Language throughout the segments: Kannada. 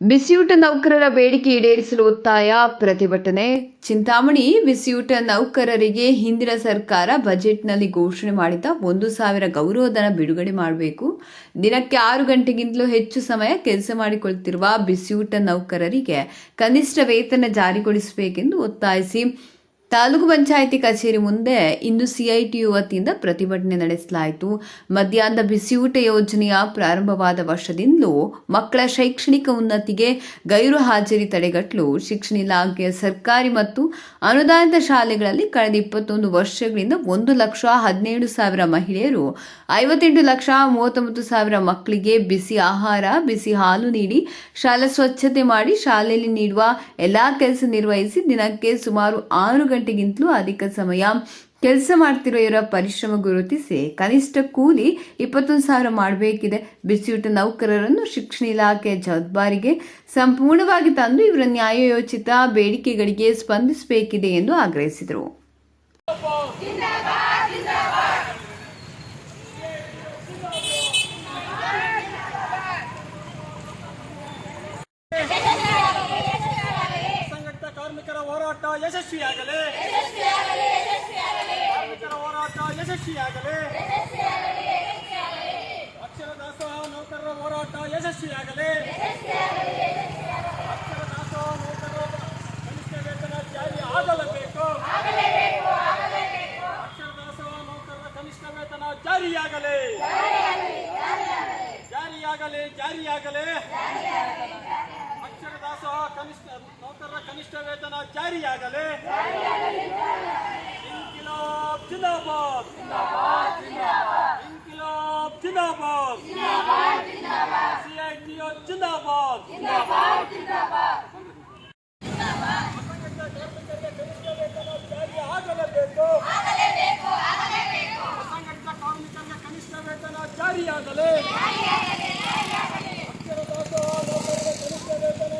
ಬಿಸಿಯೂಟ ನೌಕರರ ಬೇಡಿಕೆ ಈಡೇರಿಸಲು ಒತ್ತಾಯ ಪ್ರತಿಭಟನೆ. ಚಿಂತಾಮಣಿ ಬಿಸಿಯೂಟ ನೌಕರರಿಗೆ ಹಿಂದಿನ ಸರ್ಕಾರ ಬಜೆಟ್ನಲ್ಲಿ ಘೋಷಣೆ ಮಾಡಿದ ಒಂದು ಸಾವಿರ ಗೌರವಧನ ಬಿಡುಗಡೆ ಮಾಡಬೇಕು. ದಿನಕ್ಕೆ ಆರು ಗಂಟೆಗಿಂತಲೂ ಹೆಚ್ಚು ಸಮಯ ಕೆಲಸ ಮಾಡಿಕೊಳ್ತಿರುವ ಬಿಸಿಯೂಟ ನೌಕರರಿಗೆ ಕನಿಷ್ಠ ವೇತನ ಜಾರಿಗೊಳಿಸಬೇಕೆಂದು ಒತ್ತಾಯಿಸಿ. ತಾಲೂಕು ಪಂಚಾಯಿತಿ ಕಚೇರಿ ಮುಂದೆ ಇಂದು ಸಿಐಟಿಯು ವತಿಯಿಂದ ಪ್ರತಿಭಟನೆ ನಡೆಸಲಾಯಿತು. ಮಧ್ಯಾಹ್ನದ ಬಿಸಿಯೂಟ ಯೋಜನೆಯ ಪ್ರಾರಂಭವಾದ ವರ್ಷದಿಂದಲೂ ಮಕ್ಕಳ ಶೈಕ್ಷಣಿಕ ಉನ್ನತಿಗೆ ಗೈರು ಹಾಜರಿ ತಡೆಗಟ್ಟಲು ಶಿಕ್ಷಣ ಇಲಾಖೆಯ ಸರ್ಕಾರಿ ಮತ್ತು ಅನುದಾನಿತ ಶಾಲೆಗಳಲ್ಲಿ ಕಳೆದ ಇಪ್ಪತ್ತೊಂದು ವರ್ಷಗಳಿಂದ ಒಂದು ಲಕ್ಷ ಹದಿನೇಳು ಸಾವಿರ ಮಹಿಳೆಯರು, ಐವತ್ತೆಂಟು ಲಕ್ಷ ಮೂವತ್ತೊಂಬತ್ತು ಸಾವಿರ ಮಕ್ಕಳಿಗೆ ಬಿಸಿ ಆಹಾರ, ಬಿಸಿ ಹಾಲು ನೀಡಿ ಶಾಲಾ ಸ್ವಚ್ಛತೆ ಮಾಡಿ ಶಾಲೆಯಲ್ಲಿ ನೀಡುವ ಎಲ್ಲಾ ಕೆಲಸ ನಿರ್ವಹಿಸಿ ದಿನಕ್ಕೆ ಸುಮಾರು ಆರು ಗಂಟೆಗಿಂತಲೂ ಅಧಿಕ ಸಮಯ. ಕೆಲಸ ಮಾಡ್ತಿರೋ ಇವರ ಪರಿಶ್ರಮ ಗುರುತಿಸಿ. ಕನಿಷ್ಠ ಕೂಲಿ ಇಪ್ಪತ್ತೊಂದು ಸಾವಿರ ಮಾಡಬೇಕಿದೆ. ಬಿಸಿಯೂಟ ನೌಕರರನ್ನು ಶಿಕ್ಷಣ ಇಲಾಖೆ ಜವಾಬ್ದಾರಿಗೆ ಸಂಪೂರ್ಣವಾಗಿ ತಂದು ಇವರ ನ್ಯಾಯಯೋಚಿತ ಬೇಡಿಕೆಗಳಿಗೆ ಸ್ಪಂದಿಸಬೇಕಿದೆ ಎಂದು ಆಗ್ರಹಿಸಿದರು. ಯಶಸ್ವಿಯಾಗಲಿ. ಜಾರಿಯಾಗಲಿ ಇನ್ಕಿಲಾಬ್ ಜಿಂದಾಬಾದ್ ಇನ್ಕಿಲಾಬ್ ಜಿಂದಾಬಾದ್ ಸಿಐಟಿಒ ಜಿಂದಾಬಾದ್ ಅಸಂಘಟಿತ ಕಾರ್ಮಿಕರಿಗೆ ಕನಿಷ್ಠ ವೇತನ ಜಾರಿ ಆಗಲೇಬೇಕು ಅಸಂಘಟಿತ ಕಾರ್ಮಿಕರಿಗೆ ಕನಿಷ್ಠ ವೇತನ ಜಾರಿಯಾಗಲಿ ಅಕ್ಷರ ದಾಸೋಹ ನೌಕರರ ಕನಿಷ್ಠ ವೇತನ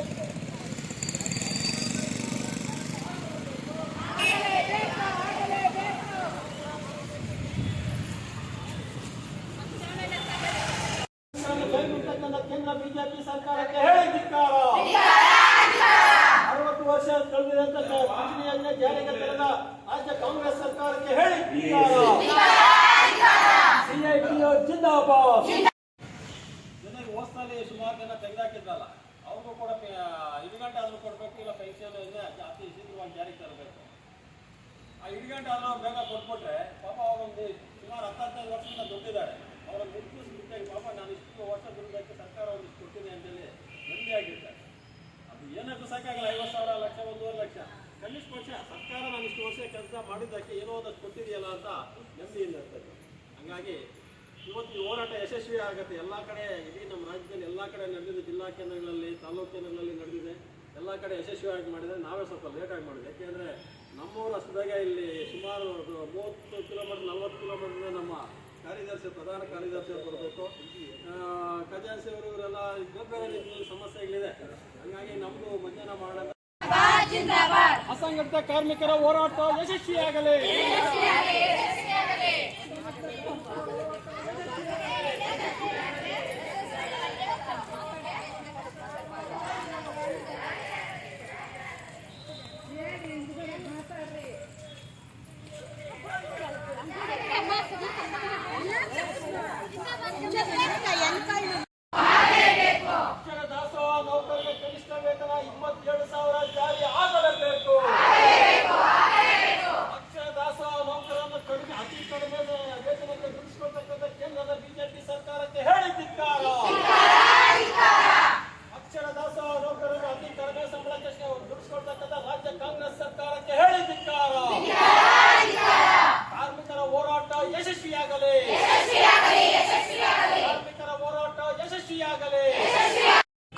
ಕೈಬಿಟ್ಟಂತ ಕೇಂದ್ರ ಬಿಜೆಪಿ ಸರ್ಕಾರಕ್ಕೆ ಹೇಳಿ ಧಿಕ್ಕಾರ. ಅರವತ್ತು ವರ್ಷ ಕಳೆದಿದಂತ ಪಿಂಚಣಿ ಯೋಜನೆ ಜಾರಿಗೆ ತರದ ರಾಜ್ಯ ಕಾಂಗ್ರೆಸ್ ಸರ್ಕಾರಕ್ಕೆ ಹೇಳಿ ಸಿಐಟಿಒ ಜಿಂದಾಬಾದ್. ಜನರಿಗೆ ಹೋಸ್ತಾಲಿ ಸುಮಾರು ಜನ ತೆಗೆದಾಕಿದ್ರಲ್ಲ ಅವ್ರಿಗೂ ಕೂಡ ಗಂಟೆ ಆದ್ರೂ ಕೊಡಬೇಕು ಇಲ್ಲ ಪೆನ್ಷನ್ ಜಾಸ್ತಿ ಶೀಘ್ರವಾಗಿ ಜಾರಿಗೆ ತರಬೇಕು. ಆ ಐದು ಗಂಟೆ ಆದ್ರೂ ಅವ್ರು ಬೇಗ ಕೊಟ್ಬಿಟ್ರೆ ಪಾಪ ಅವರೊಂದು ಸುಮಾರು ಹತ್ತು ಹದಿನೈದು ವರ್ಷದಿಂದ ದುಡ್ಡಿದ್ದಾರೆ ಅವರ ಮುಟ್ಟಿಸ್ಬಿಟ್ಟೆ ಪಾಪ ನಾನು ಇಷ್ಟು ವರ್ಷ ದುಡ್ಡಕ್ಕೆ ಸರ್ಕಾರ ಒಂದಿಷ್ಟು ಕೊಟ್ಟಿದೆ ಅಂತೇಳಿ ಮಂದಿ ಆಗಿರ್ತಾರೆ. ಅದು ಏನಕ್ಕೂ ಸಾಕಾಗಲ್ಲ, ಐವತ್ತು ಸಾವಿರ, ಲಕ್ಷ, ಒಂದೂವರೆ ಲಕ್ಷ. ಕನಿಷ್ಠ ಪಕ್ಷ ಸರ್ಕಾರ ನಾನು ಇಷ್ಟು ವರ್ಷ ಕೆಲಸ ಮಾಡಿದ್ದಕ್ಕೆ ಏನೋ ಒಂದಷ್ಟು ಕೊಟ್ಟಿದೆಯಲ್ಲ ಅಂತ ನೆಮ್ಮದಿಯಿಂದ ಇರ್ತದೆ. ಹಂಗಾಗಿ ಇವತ್ತು ಈ ಹೋರಾಟ ಯಶಸ್ವಿ ಆಗುತ್ತೆ. ಎಲ್ಲ ಕಡೆ ಇಡೀ ನಮ್ಮ ರಾಜ್ಯದಲ್ಲಿ ಎಲ್ಲ ಕಡೆ ನಡೆದಿದೆ. ಜಿಲ್ಲಾ ಕೇಂದ್ರಗಳಲ್ಲಿ, ತಾಲೂಕು ಕೇಂದ್ರಗಳಲ್ಲಿ ನಡೆದಿದೆ. ಎಲ್ಲ ಕಡೆ ಯಶಸ್ವಿಯಾಗಿ ಮಾಡಿದರೆ ನಾವೇ ಸ್ವಲ್ಪ ಲೇಟಾಗಿ ಮಾಡಿದೆ. ಯಾಕೆಂದರೆ ನಮ್ಮೂರು ಅಷ್ಟದಾಗ ಇಲ್ಲಿ ಸುಮಾರು ಮೂವತ್ತು ಕಿಲೋಮೀಟರ್ ನಲ್ವತ್ತು ಕಿಲೋಮೀಟರ್ ನಮ್ಮ ಕಾರ್ಯದರ್ಶಿ ಪ್ರಧಾನ ಕಾರ್ಯದರ್ಶಿ ಅವ್ರು ಬರಬೇಕು ಖಜಾನ್ಸಿ ಅವರು ಇವರೆಲ್ಲ ಬೇರೆ ಬೇರೆ ರೀತಿಯಲ್ಲಿ ಸಮಸ್ಯೆಗಳಿದೆ. ಹಂಗಾಗಿ ನಮ್ದು ಮಧ್ಯಾಹ್ನ ಮಾಡಲ್ಲ. ಅಸಂಘಟಿತ ಕಾರ್ಮಿಕರ ಹೋರಾಟ ಯಶಸ್ವಿಯಾಗಲಿ.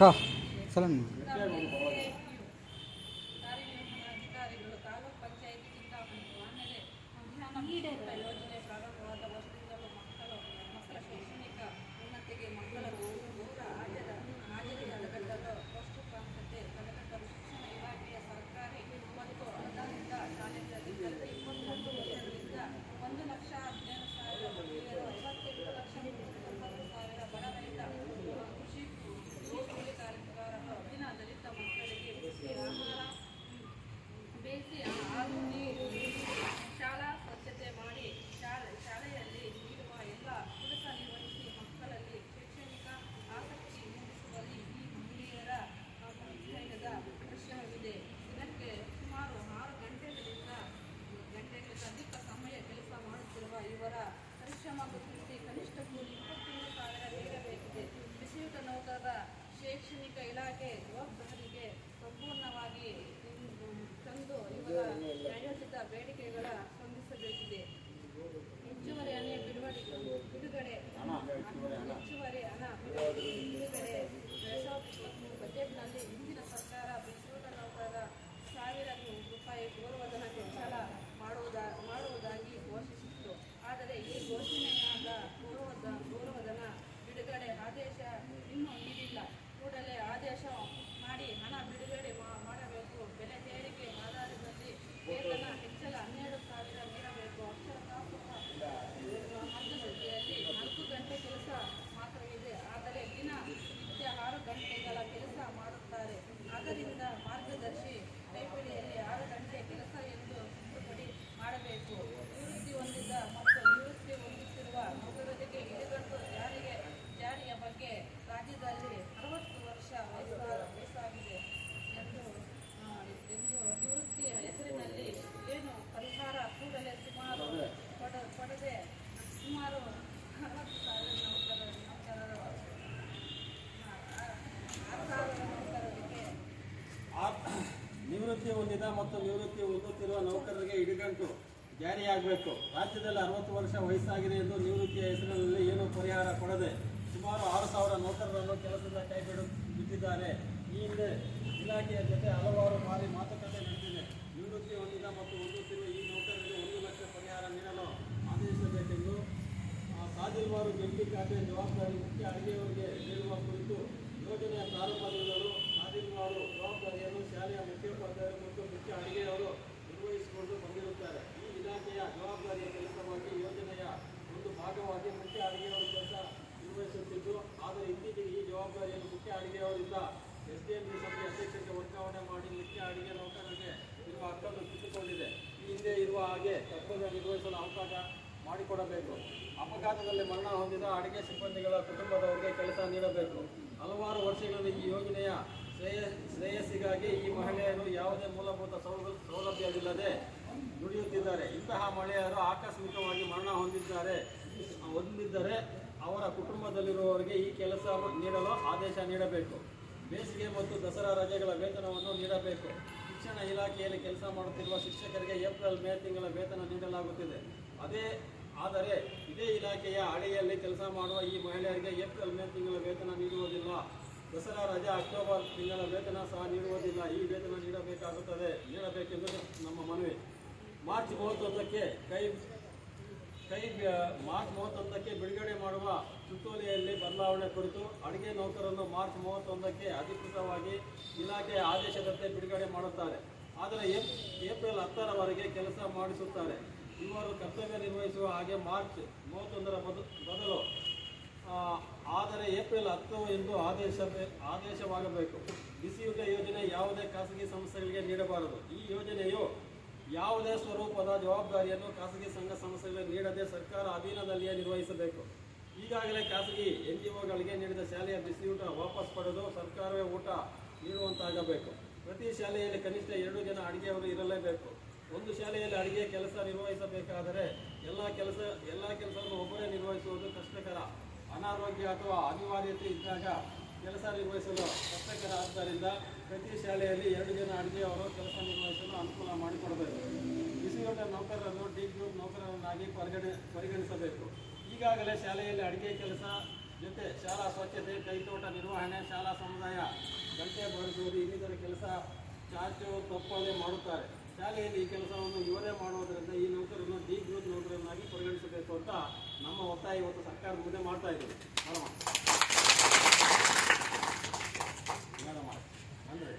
அக்கா சொல்லுங்க ಸುಮಾರು ನಿವೃತ್ತಿ ಹೊಂದಿದ ಮತ್ತು ನಿವೃತ್ತಿ ಹೊಂದುತ್ತಿರುವ ನೌಕರರಿಗೆ ಹಿಡಿಗಂಟು ಜಾರಿಯಾಗಬೇಕು. ರಾಜ್ಯದಲ್ಲಿ ಅರವತ್ತು ವರ್ಷ ವಯಸ್ಸಾಗಿದೆ ಎಂದು ನಿವೃತ್ತಿಯ ಹೆಸರಿನಲ್ಲಿ ಏನು ಪರಿಹಾರ ಕೊಡದೆ ಸುಮಾರು ಆರು ಸಾವಿರ ನೌಕರರನ್ನು ಕೆಲಸದ ಕೈಬಿಡು ಬಿಟ್ಟಿದ್ದಾರೆ ಈ ಹಿಂದೆ ಇಲಾಖೆಯ ಜೊತೆ ಹಲವಾರು ಬಾರಿ ಮಾತುಕತೆ ನಡೆದಿದೆ ನಿವೃತ್ತಿ ಹೊಂದಿದ ಮತ್ತು ಹೊಂದುತ್ತಿರುವ ಈ ನೌಕರರಿಗೆ ಒಂದು ಲಕ್ಷ ಪರಿಹಾರ ನೀಡಲು ಆದೇಶಿಸಬೇಕೆಂದು ಆ, ಸಾಧಿಲ್ವಾರು ಜಂಟಿ ಖಾತೆ ಜವಾಬ್ದಾರಿ ಮುಖ್ಯ ಅಡಿಗೆಯವರಿಗೆ ನೀಡುವ ಕುರಿತು ಯೋಜನೆಯ ಪ್ರಾರಂಭದಿಂದಲೂ ಸಾಧಿಲ್ವಾರು ಜವಾಬ್ದಾರಿಯನ್ನು ಶಾಲೆಯ ಮುಖ್ಯೋಪಾಧ್ಯಾಯರು ಮತ್ತು ಮುಖ್ಯ ಅಡಿಗೆಯವರು ನಿರ್ವಹಿಸಿಕೊಂಡು ಬಂದಿರುತ್ತಾರೆ ಈ ಇಲಾಖೆಯ ಜವಾಬ್ದಾರಿಯ ಕೆಲಸವಾಗಿ ಯೋಜನೆಯ ಒಂದು ಭಾಗವಾಗಿ ಮುಖ್ಯ ಅಡಿಗೆಯವರು ಕೆಲಸ ನಿರ್ವಹಿಸುತ್ತಿದ್ದು ಆದರೆ ಇತ್ತೀಚೆಗೆ ಈ ಜವಾಬ್ದಾರಿಯನ್ನು ಮುಖ್ಯ ಅಡಿಗೆಯವರಿಂದ ಎಸ್ ಡಿ ಎಂ ಸಭೆ ಅಧ್ಯಕ್ಷಕ್ಕೆ ವರ್ಗಾವಣೆ ಮಾಡಿ ಮುಖ್ಯ ಅಡಿಗೆ ನೌಕರರಿಗೆ ಇರುವ ಹಕ್ಕನ್ನು ಕಿತ್ತುಕೊಂಡಿದೆ ಈ ಹಾಗೆ ಕರ್ತವ್ಯ ನಿರ್ವಹಿಸಲು ಅವಕಾಶ ಮಾಡಿಕೊಡಬೇಕು. ಅಪಘಾತದಲ್ಲಿ ಮರಣ ಹೊಂದಿದ ಅಡಿಗೆ ಸಿಬ್ಬಂದಿಗಳ ಕುಟುಂಬದವರಿಗೆ ಕೆಲಸ ನೀಡಬೇಕು. ಹಲವಾರು ವರ್ಷಗಳಲ್ಲಿ ಈ ಯೋಜನೆಯ ಶ್ರೇಯ, ಶ್ರೇಯಸ್ಸಿಗಾಗಿ ಈ ಮಹಿಳೆಯರು ಯಾವುದೇ ಮೂಲಭೂತ ಸೌಲ, ಸೌಲಭ್ಯವಿಲ್ಲದೆ ದುಡಿಯುತ್ತಿದ್ದಾರೆ. ಇಂತಹ ಮಹಿಳೆಯರು ಆಕಸ್ಮಿಕವಾಗಿ ಮರಣ ಹೊಂದಿದ್ದಾರೆ. ಹೊಂದಿದ್ದರೆ ಅವರ ಕುಟುಂಬದಲ್ಲಿರುವವರಿಗೆ ಈ ಕೆಲಸ ನೀಡಲು ಆದೇಶ ನೀಡಬೇಕು. ಬೇಸಿಗೆ ಮತ್ತು ದಸರಾ ರಜೆಗಳ ವೇತನವನ್ನು ನೀಡಬೇಕು. ಶಿಕ್ಷಣ ಇಲಾಖೆಯಲ್ಲಿ ಕೆಲಸ ಮಾಡುತ್ತಿರುವ ಶಿಕ್ಷಕರಿಗೆ ಏಪ್ರಿಲ್ ಮೇ ತಿಂಗಳ ವೇತನ ನೀಡಲಾಗುತ್ತಿದೆ. ಅದೇ, ಆದರೆ ಇದೇ ಇಲಾಖೆಯ ಅಡಿಯಲ್ಲಿ ಕೆಲಸ ಮಾಡುವ ಈ ಮಹಿಳೆಯರಿಗೆ ಏಪ್ರಿಲ್ ಮೇ ತಿಂಗಳ ವೇತನ ನೀಡುವುದಿಲ್ಲ. ದಸರಾ ರಜೆ ಅಕ್ಟೋಬರ್ ತಿಂಗಳ ವೇತನ ಸಹ ನೀಡುವುದಿಲ್ಲ. ಈ ವೇತನ ನೀಡಬೇಕಾಗುತ್ತದೆ. ನೀಡಬೇಕೆಂದು ನಮ್ಮ ಮನವಿ. ಮಾರ್ಚ್ ಮೂವತ್ತೊಂದಕ್ಕೆ ಕೈ ಕೈ ಮಾರ್ಚ್ ಮೂವತ್ತೊಂದಕ್ಕೆ ಬಿಡುಗಡೆ ಮಾಡುವ ಸುತ್ತೋಲೆಯಲ್ಲಿ ಬದಲಾವಣೆ ಕುರಿತು ಅಡುಗೆ ನೌಕರನ್ನು ಮಾರ್ಚ್ ಮೂವತ್ತೊಂದಕ್ಕೆ ಅಧಿಕೃತವಾಗಿ ಇಲಾಖೆ ಆದೇಶದಂತೆ ಬಿಡುಗಡೆ ಮಾಡುತ್ತಾರೆ. ಆದರೆ ಏಪ್, ಏಪ್ರಿಲ್ ಹತ್ತರವರೆಗೆ ಕೆಲಸ ಮಾಡಿಸುತ್ತಾರೆ. ಇವರು ಕರ್ತವ್ಯ ನಿರ್ವಹಿಸುವ ಹಾಗೆ ಮಾರ್ಚ್ ಮೂವತ್ತೊಂದರ ಬದ, ಬದಲು ಆದರೆ ಏಪ್ರಿಲ್ ಹತ್ತು ಎಂದು ಆದೇಶ ಆದೇಶವಾಗಬೇಕು. ಬಿಸಿಯೂಟ ಯೋಜನೆ ಯಾವುದೇ ಖಾಸಗಿ ಸಂಸ್ಥೆಗಳಿಗೆ ನೀಡಬಾರದು. ಈ ಯೋಜನೆಯು ಯಾವುದೇ ಸ್ವರೂಪದ ಜವಾಬ್ದಾರಿಯನ್ನು ಖಾಸಗಿ ಸಂಘ ಸಂಸ್ಥೆಗಳಿಗೆ ನೀಡದೆ ಸರ್ಕಾರ ಅಧೀನದಲ್ಲಿಯೇ ನಿರ್ವಹಿಸಬೇಕು. ಈಗಾಗಲೇ ಖಾಸಗಿ ಎನ್ ಜಿ ಒಗಳಿಗೆ ನೀಡಿದ ಶಾಲೆಯ ಬಿಸಿಯೂಟ ವಾಪಸ್ ಪಡೆದು ಸರ್ಕಾರವೇ ಊಟ ನೀಡುವಂತಾಗಬೇಕು. ಪ್ರತಿ ಶಾಲೆಯಲ್ಲಿ ಕನಿಷ್ಠ ಎರಡು ಜನ ಅಡುಗೆಯವರು ಇರಲೇಬೇಕು. ಒಂದು ಶಾಲೆಯಲ್ಲಿ ಅಡುಗೆ ಕೆಲಸ ನಿರ್ವಹಿಸಬೇಕಾದರೆ ಎಲ್ಲ ಕೆಲಸ, ಎಲ್ಲ ಕೆಲಸವನ್ನು ಒಬ್ಬರೇ ನಿರ್ವಹಿಸುವುದು ಕಷ್ಟಕರ, ಅನಾರೋಗ್ಯ ಅಥವಾ ಅನಿವಾರ್ಯತೆ ಇದ್ದಾಗ ಕೆಲಸ ನಿರ್ವಹಿಸಲು ಕಷ್ಟಕರ ಆದ್ದರಿಂದ ಪ್ರತಿ ಶಾಲೆಯಲ್ಲಿ ಎರಡು ಜನ ಅಡುಗೆಯವರು ಕೆಲಸ ನಿರ್ವಹಿಸಲು ಅನುಕೂಲ ಮಾಡಿಕೊಡಬೇಕು. ಬಿಸಿಯೂಟ ನೌಕರರನ್ನು ಡಿ ಗ್ರೂಪ್ ನೌಕರರನ್ನಾಗಿ ಪರಿಗಣಿ, ಪರಿಗಣಿಸಬೇಕು. ಈಗಾಗಲೇ ಶಾಲೆಯಲ್ಲಿ ಅಡುಗೆ ಕೆಲಸ ಜೊತೆ ಶಾಲಾ ಸ್ವಚ್ಛತೆ, ಕೈತೋಟ ನಿರ್ವಹಣೆ, ಶಾಲಾ ಸಮುದಾಯ ಗಂಟೆ ಬಳಸುವುದು ಇನ್ನಿತರ ಕೆಲಸ ಚಾಚು, ತಪ್ಪಲೆ ಮಾಡುತ್ತಾರೆ. ಶಾಲೆಯಲ್ಲಿ ಈ ಕೆಲಸವನ್ನು ಇವರೇ ಮಾಡುವುದರಿಂದ ಈ ನೌಕರನ್ನು ಡಿ ಗ್ರೂಪ್ ನೌಕರನ್ನಾಗಿ ಪರಿಗಣಿಸಬೇಕು ಅಂತ ನಮ್ಮ ಒತ್ತಾಯ ಇವತ್ತು ಸರ್ಕಾರದ ಮುಂದೆ ಮಾಡ್ತಾ ಇದ್ದೀವಿ. ಸಮಾಧಾನ ಮಾಡಿ ಅಂದರೆ